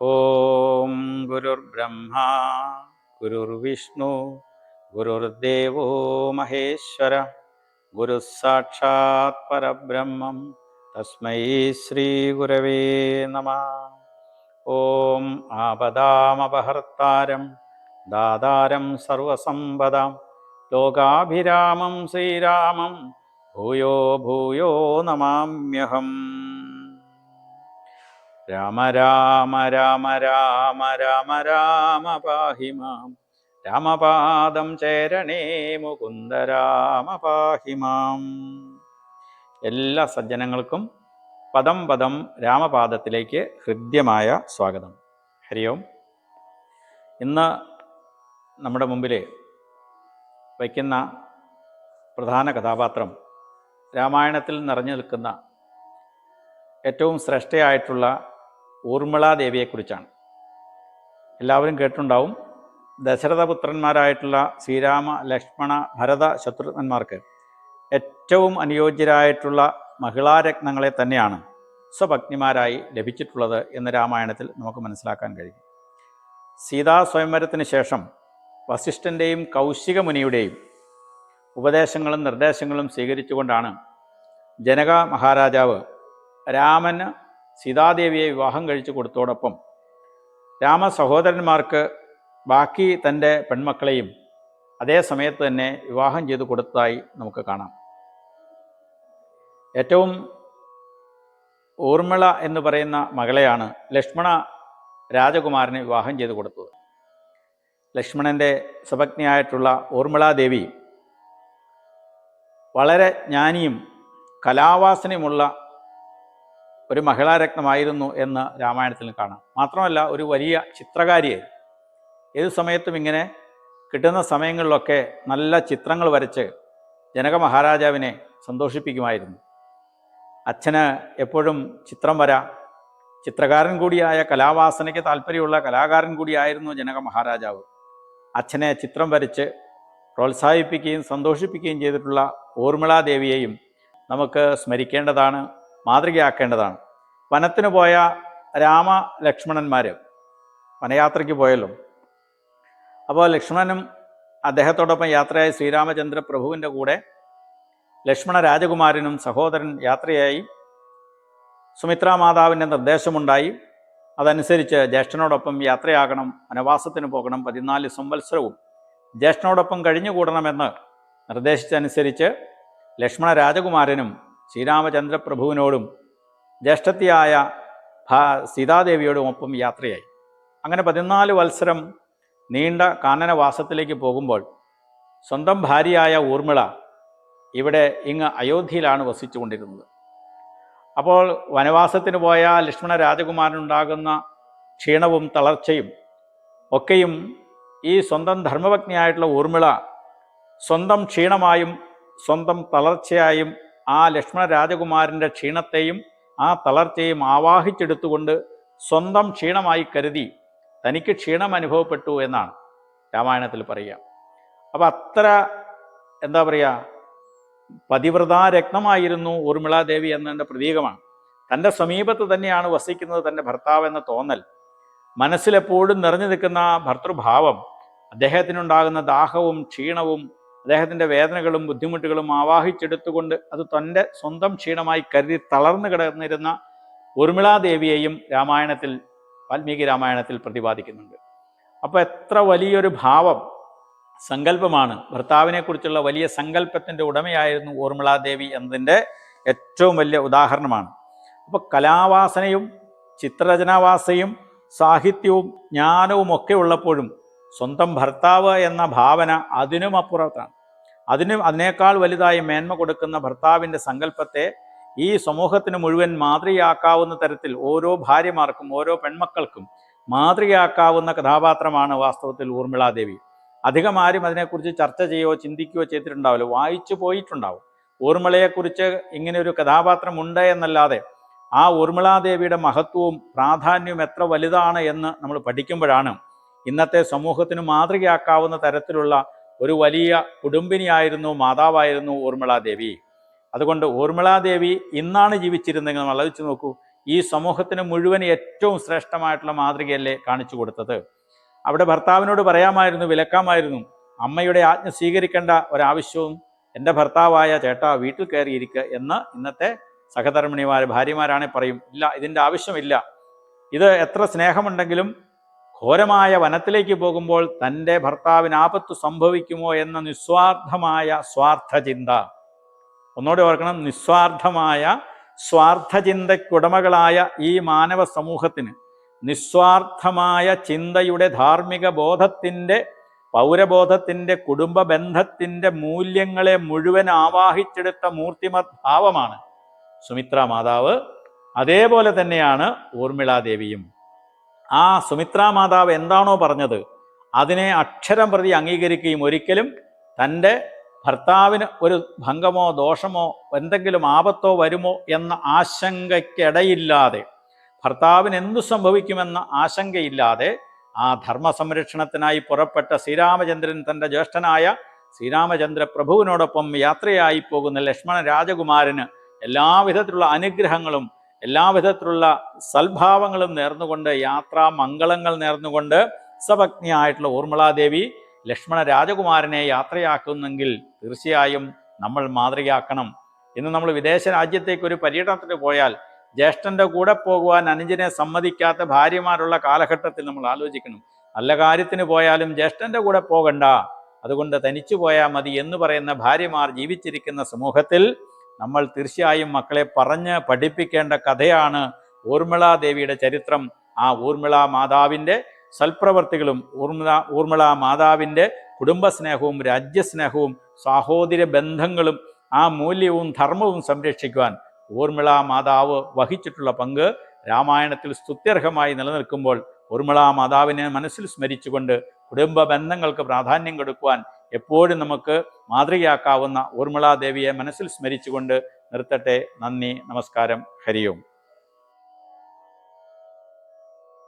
ഓം ഗുരുർബ്രഹ്മ ഗുരുർവിഷ്ണു ഗുരുർദേവോ മഹേശ്വര ഗുരു സാക്ഷാത് പരബ്രഹ്മം തസ്മൈ ശ്രീ ഗുരവേ നമ. ഓം ആപദാമപഹർത്താരം ദാതാരം സർവസമ്പദാം ലോകാഭിരാമം ശ്രീരാമം ഭൂയോ ഭൂയോ നമാമ്യഹം. രാമ രാമ രാമ രാമ രാമ രാമ പാഹി മാം. രാമപാദം ചേരണേ മുകുന്ദ രാമ പാഹി മാം. എല്ലാ സജ്ജനങ്ങൾക്കും പദം പദം രാമപാദത്തിലേക്ക് ഹൃദ്യമായ സ്വാഗതം. ഹരി ഓം. ഇന്ന് നമ്മുടെ മുമ്പിൽ വയ്ക്കുന്ന പ്രധാന കഥാപാത്രം രാമായണത്തിൽ നിറഞ്ഞു നിൽക്കുന്ന ഏറ്റവും ശ്രേഷ്ഠയായിട്ടുള്ള ഊർമിളാദേവിയെക്കുറിച്ചാണ്. എല്ലാവരും കേട്ടിട്ടുണ്ടാവും. ദശരഥപുത്രന്മാരായിട്ടുള്ള ശ്രീരാമ ലക്ഷ്മണ ഭരത ശത്രുഘ്നന്മാർക്ക് ഏറ്റവും അനുയോജ്യരായിട്ടുള്ള മഹിളാരത്നങ്ങളെ തന്നെയാണ് സ്വഭഗ്നിമാരായി ലഭിച്ചിട്ടുള്ളത് എന്ന് രാമായണത്തിൽ നമുക്ക് മനസ്സിലാക്കാൻ കഴിയും. സീതാ സ്വയംവരത്തിന് ശേഷം വസിഷ്ഠന്റെയും കൗശിക മുനിയുടെയും ഉപദേശങ്ങളും നിർദ്ദേശങ്ങളും സ്വീകരിച്ചുകൊണ്ടാണ് ജനക മഹാരാജാവ് രാമന് സീതാദേവിയെ വിവാഹം കഴിച്ചു കൊടുത്തോടൊപ്പം രാമ സഹോദരന്മാർക്ക് ബാക്കി തന്റെ പെൺമക്കളെയും അതേ സമയത്ത് തന്നെ വിവാഹം ചെയ്തു കൊടുത്തതായി നമുക്ക് കാണാം. ഏറ്റവും ഊർമിള എന്ന് പറയുന്ന മകളെയാണ് ലക്ഷ്മണ രാജകുമാരന് വിവാഹം ചെയ്തു കൊടുത്തത്. ലക്ഷ്മണന്റെ സ്വഭജ്ഞയായിട്ടുള്ള ഊർമിളാദേവി വളരെ ജ്ഞാനിയും കലാവാസനയുമുള്ള ഒരു മഹിളാരത്നമായിരുന്നു എന്ന് രാമായണത്തിൽ കാണാം. മാത്രമല്ല ഒരു വലിയ ചിത്രകാരിയായി. ഏത് സമയത്തും ഇങ്ങനെ കിട്ടുന്ന സമയങ്ങളിലൊക്കെ നല്ല ചിത്രങ്ങൾ വരച്ച് ജനക മഹാരാജാവിനെ സന്തോഷിപ്പിക്കുമായിരുന്നു. അച്ഛന് എപ്പോഴും ചിത്രം വര. ചിത്രകാരൻ കൂടിയായ കലാവാസനയ്ക്ക് താല്പര്യമുള്ള കലാകാരൻ കൂടിയായിരുന്നു ജനക മഹാരാജാവ്. അച്ഛനെ ചിത്രം വരച്ച് പ്രോത്സാഹിപ്പിക്കുകയും സന്തോഷിപ്പിക്കുകയും ചെയ്തിട്ടുള്ള ഊർമിളാദേവിയെയും നമുക്ക് സ്മരിക്കേണ്ടതാണ്. മാതൃകയാക്കേണ്ടതാണ്. വനത്തിന് പോയ രാമ ലക്ഷ്മണന്മാർ വനയാത്രയ്ക്ക് പോയല്ലോ. അപ്പോൾ ലക്ഷ്മണനും അദ്ദേഹത്തോടൊപ്പം യാത്രയായി ശ്രീരാമചന്ദ്ര പ്രഭുവിന്റെ കൂടെ ലക്ഷ്മണ രാജകുമാരനും സഹോദരൻ യാത്രയായി. സുമിത്രാ മാതാവിന്റെ നിർദ്ദേശമുണ്ടായി. അതനുസരിച്ച് ജ്യേഷ്ഠനോടൊപ്പം യാത്രയാകണം വനവാസത്തിന് പോകണം പതിനാല് സംവത്സരവും ജ്യേഷ്ഠനോടൊപ്പം കഴിഞ്ഞുകൂടണമെന്ന് നിർദ്ദേശിച്ചനുസരിച്ച് ലക്ഷ്മണ രാജകുമാരനും ശ്രീരാമചന്ദ്രപ്രഭുവിനോടും ജ്യേഷ്ഠത്തിയായ ഭാ സീതാദേവിയോടും ഒപ്പം യാത്രയായി. അങ്ങനെ പതിനാല് വത്സരം നീണ്ട കാനനവാസത്തിലേക്ക് പോകുമ്പോൾ സ്വന്തം ഭാര്യയായ ഊർമിള ഇവിടെ ഇങ്ങ് അയോധ്യയിലാണ് വസിച്ചുകൊണ്ടിരുന്നത്. അപ്പോൾ വനവാസത്തിന് പോയ ലക്ഷ്മണ രാജകുമാരനുണ്ടാകുന്ന ക്ഷീണവും തളർച്ചയും ഒക്കെയും ഈ സ്വന്തം ധർമ്മപത്നിയായിട്ടുള്ള ഊർമിള സ്വന്തം ക്ഷീണമായും സ്വന്തം തളർച്ചയായും ആ ലക്ഷ്മണ രാജകുമാരന്റെ ക്ഷീണത്തെയും ആ തളർച്ചയും ആവാഹിച്ചെടുത്തുകൊണ്ട് സ്വന്തം ക്ഷീണമായി കരുതി തനിക്ക് ക്ഷീണം അനുഭവപ്പെട്ടു എന്നാണ് രാമായണത്തിൽ പറയുക. അപ്പം അത്ര എന്താ പറയുക പതിവ്രതാ രത്നമായിരുന്നു ഊർമിളാദേവി എന്നതിന്റെ പ്രതീകമാണ്. തന്റെ സമീപത്ത് തന്നെയാണ് വസിക്കുന്നത് തന്റെ ഭർത്താവ് എന്ന തോന്നൽ. മനസ്സിലെപ്പോഴും നിറഞ്ഞു നിൽക്കുന്ന ഭർത്തൃഭാവം അദ്ദേഹത്തിനുണ്ടാകുന്ന ദാഹവും ക്ഷീണവും അദ്ദേഹത്തിന്റെ വേദനകളും ബുദ്ധിമുട്ടുകളും ആവാഹിച്ചെടുത്തുകൊണ്ട് അത് തന്റെ സ്വന്തം ക്ഷീണമായി കരുതി തളർന്നു കിടന്നിരുന്ന ഉർമിളാദേവിയെയും രാമായണത്തിൽ വാൽമീകി രാമായണത്തിൽ പ്രതിപാദിക്കുന്നുണ്ട്. അപ്പോൾ എത്ര വലിയൊരു ഭാവം സങ്കല്പമാണ്. ഭർത്താവിനെക്കുറിച്ചുള്ള വലിയ സങ്കല്പത്തിന്റെ ഉടമയായിരുന്നു ഊർമിളാദേവി എന്നതിന്റെ ഏറ്റവും വലിയ ഉദാഹരണമാണ്. അപ്പോൾ കലാവാസനയും ചിത്രരചനാവാസയും സാഹിത്യവും ജ്ഞാനവും ഒക്കെ ഉള്ളപ്പോഴും സ്വന്തം ഭർത്താവ് എന്ന ഭാവന അതിനും അപ്പുറത്താണ്. അതിനും അതിനേക്കാൾ വലുതായി മേന്മ കൊടുക്കുന്ന ഭർത്താവിന്റെ സങ്കല്പത്തെ ഈ സമൂഹത്തിന് മുഴുവൻ മാതൃയാക്കാവുന്ന തരത്തിൽ ഓരോ ഭാര്യമാർക്കും ഓരോ പെൺമക്കൾക്കും മാതൃയാക്കാവുന്ന കഥാപാത്രമാണ് വാസ്തവത്തിൽ ഊർമിളാദേവി. അധികം ആരും അതിനെക്കുറിച്ച് ചർച്ച ചെയ്യുകയോ ചിന്തിക്കുകയോ ചെയ്തിട്ടുണ്ടാവില്ല. വായിച്ചു പോയിട്ടുണ്ടാവും. ഊർമിളയെക്കുറിച്ച് ഇങ്ങനെ ഒരു കഥാപാത്രം ഉണ്ട് എന്നല്ലാതെ ആ ഊർമിളാദേവിയുടെ മഹത്വവും പ്രാധാന്യവും എത്ര വലുതാണ് എന്ന് നമ്മൾ പഠിക്കുമ്പോഴാണ് ഇന്നത്തെ സമൂഹത്തിന് മാതൃകയാക്കാവുന്ന തരത്തിലുള്ള ഒരു വലിയ കുടുംബിനിയായിരുന്നു മാതാവായിരുന്നു ഊർമിളാദേവി അതുകൊണ്ട് ഊർമിളാദേവി ഇന്നാണ് ജീവിച്ചിരുന്നെങ്കിൽ നമ്മൾ ആലോചിച്ച് നോക്കൂ ഈ സമൂഹത്തിന് മുഴുവൻ ഏറ്റവും ശ്രേഷ്ഠമായിട്ടുള്ള മാതൃകയല്ലേ കാണിച്ചു കൊടുത്തത്. അവിടെ ഭർത്താവിനോട് പറയാമായിരുന്നു വിലക്കാമായിരുന്നു അമ്മയുടെ ആജ്ഞ സ്വീകരിക്കേണ്ട ഒരാവശ്യവും എന്റെ ഭർത്താവായ ചേട്ടാ വീട്ടിൽ കയറിയിരിക്കുക എന്ന് ഇന്നത്തെ സഹധർമ്മിണിമാർ ഭാര്യമാരാണെ പറയും ഇല്ല ഇതിന്റെ ആവശ്യമില്ല. ഇത് എത്ര സ്നേഹമുണ്ടെങ്കിലും ഘോരമായ വനത്തിലേക്ക് പോകുമ്പോൾ തന്റെ ഭർത്താവിന് ആപത്ത് സംഭവിക്കുമോ എന്ന നിസ്വാർത്ഥമായ സ്വാർത്ഥ ചിന്ത ഒന്നുകൂടി ഓർക്കണം നിസ്വാർത്ഥമായ സ്വാർത്ഥ ചിന്തയ്ക്കുടമകളായ ഈ മാനവ സമൂഹത്തിന് നിസ്വാർത്ഥമായ ചിന്തയുടെ ധാർമ്മിക ബോധത്തിന്റെ പൗരബോധത്തിന്റെ കുടുംബ ബന്ധത്തിന്റെ മൂല്യങ്ങളെ മുഴുവൻ ആവാഹിച്ചെടുത്ത മൂർത്തിമത് ഭാവമാണ് സുമിത്ര മാതാവ്. അതേപോലെ തന്നെയാണ് ഊർമിളാദേവിയും. ആ സുമിത്രാ മാതാവ് എന്താണോ പറഞ്ഞത് അതിനെ അക്ഷരം പ്രതി അംഗീകരിക്കുകയും ഒരിക്കലും തന്റെ ഭർത്താവിന് ഒരു ഭംഗമോ ദോഷമോ എന്തെങ്കിലും ആപത്തോ വരുമോ എന്ന ആശങ്കയ്ക്കിടയില്ലാതെ ഭർത്താവിന് എന്തു സംഭവിക്കുമെന്ന ആശങ്കയില്ലാതെ ആ ധർമ്മ സംരക്ഷണത്തിനായി പുറപ്പെട്ട ശ്രീരാമചന്ദ്രൻ തന്റെ ജ്യേഷ്ഠനായ ശ്രീരാമചന്ദ്ര പ്രഭുവിനോടൊപ്പം യാത്രയായി പോകുന്ന ലക്ഷ്മണ രാജകുമാരന് എല്ലാവിധത്തിലുള്ള അനുഗ്രഹങ്ങളും എല്ലാവിധത്തിലുള്ള സൽഭാവങ്ങളും നേർന്നുകൊണ്ട് യാത്രാ മംഗളങ്ങൾ നേർന്നുകൊണ്ട് സപത്നിയായിട്ടുള്ള ഊർമിളാദേവി ലക്ഷ്മണ രാജകുമാരനെ യാത്രയാക്കുന്നെങ്കിൽ തീർച്ചയായും നമ്മൾ മാതൃകയാക്കണം. ഇന്ന് നമ്മൾ വിദേശ രാജ്യത്തേക്ക് ഒരു പര്യടനത്തിന് പോയാൽ ജ്യേഷ്ഠന്റെ കൂടെ പോകുവാൻ അനുജനെ സമ്മതിക്കാത്ത ഭാര്യമാരുള്ള കാലഘട്ടത്തിൽ നമ്മൾ ആലോചിക്കണം. നല്ല കാര്യത്തിന് പോയാലും ജ്യേഷ്ഠന്റെ കൂടെ പോകണ്ട. അതുകൊണ്ട് തനിച്ചു പോയാൽ മതി എന്ന് പറയുന്ന ഭാര്യമാർ ജീവിച്ചിരിക്കുന്ന സമൂഹത്തിൽ നമ്മൾ തീർച്ചയായും മക്കളെ പറഞ്ഞ് പഠിപ്പിക്കേണ്ട കഥയാണ് ഊർമിള ദേവിയുടെ ചരിത്രം. ആ ഊർമിള മാതാവിന്റെ സൽപ്രവർത്തികളും ഊർമിള ഊർമിള മാതാവിന്റെ കുടുംബസ്നേഹവും രാജ്യസ്നേഹവും സാഹോദര്യ ബന്ധങ്ങളും ആ മൂല്യവും ധർമ്മവും സംരക്ഷിക്കുവാൻ ഊർമിള മാതാവ് വഹിച്ചിട്ടുള്ള പങ്ക് രാമായണത്തിൽ സ്തുത്യർഹമായി നിലനിൽക്കുമ്പോൾ ഊർമിള മാതാവിനെ മനസ്സിൽ സ്മരിച്ചുകൊണ്ട് കുടുംബ ബന്ധങ്ങൾക്ക് പ്രാധാന്യം കൊടുക്കുവാൻ എപ്പോഴും നമുക്ക് മാതൃകയാക്കാവുന്ന ഊർമിളാദേവിയെ മനസ്സിൽ സ്മരിച്ചുകൊണ്ട് നിർത്തട്ടെ. നന്ദി നമസ്കാരം. ഹരിയോം.